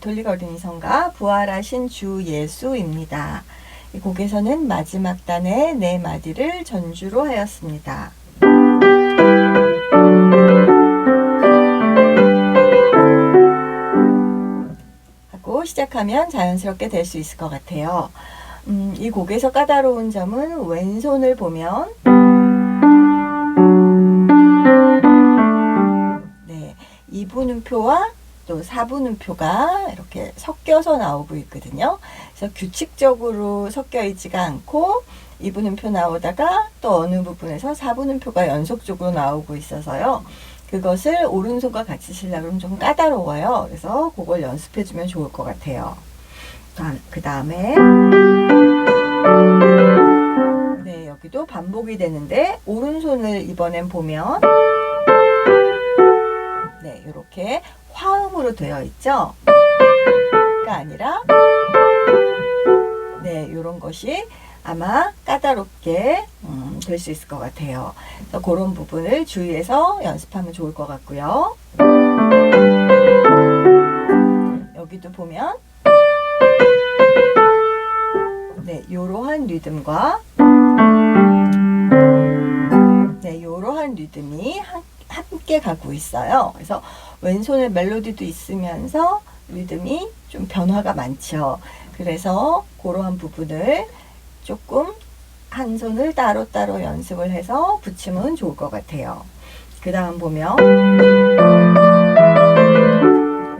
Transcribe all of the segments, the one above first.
가톨릭 어린이 성가 부활하신 주 예수입니다. 이 곡에서는 마지막 단의 네 마디를 전주로 하였습니다. 하고 시작하면 자연스럽게 될 수 있을 것 같아요. 음, 이 곡에서 까다로운 점은 왼손을 보면 네, 2분음표와 또 4분음표가 이렇게 섞여서 나오고 있거든요. 그래서 규칙적으로 섞여 있지가 않고 2분음표 나오다가 또 어느 부분에서 4분음표가 연속적으로 나오고 있어서요. 그것을 오른손과 같이 치려고 하면 좀 까다로워요. 그래서 그걸 연습해 주면 좋을 것 같아요. 그 다음에 네, 여기도 반복이 되는데 오른손을 이번엔 보면 네, 이렇게 화음으로 되어 있죠. 가 아니라 네, 이런 것이 아마 까다롭게 음, 될 수 있을 것 같아요. 그래서 그런 부분을 주의해서 연습하면 좋을 것 같고요. 여기도 보면 네, 이러한 리듬과 네, 이러한 리듬이 한, 함께 가고 있어요. 그래서 왼손에 멜로디도 있으면서 리듬이 좀 변화가 많죠. 그래서 그러한 부분을 조금 한 손을 따로따로 연습을 해서 붙이면 좋을 것 같아요. 그 다음 보면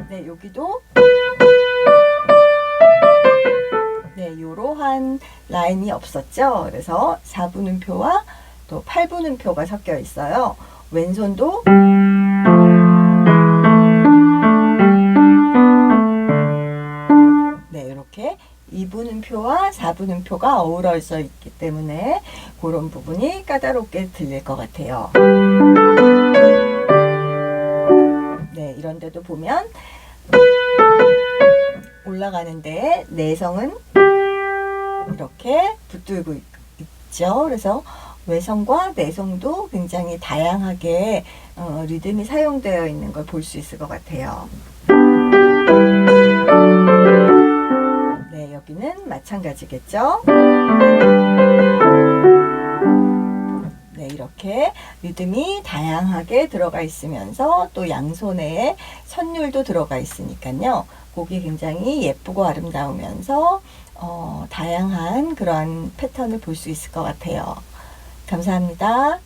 네, 여기도 네, 이러한 라인이 없었죠. 그래서 4분음표와 또 8분음표가 섞여 있어요. 왼손도 네, 이렇게 2분음표와 4분음표가 어우러져 있기 때문에 그런 부분이 까다롭게 들릴 것 같아요. 네, 이런 데도 보면 올라가는데 내성은 이렇게 붙들고 있- 있죠. 그래서 외성과 내성도 굉장히 다양하게 어, 리듬이 사용되어 있는 걸 볼 수 있을 것 같아요. 네, 여기는 마찬가지겠죠. 네, 이렇게 리듬이 다양하게 들어가 있으면서 또 양손에 선율도 들어가 있으니까요. 곡이 굉장히 예쁘고 아름다우면서 어, 다양한 그런 패턴을 볼 수 있을 것 같아요. 감사합니다.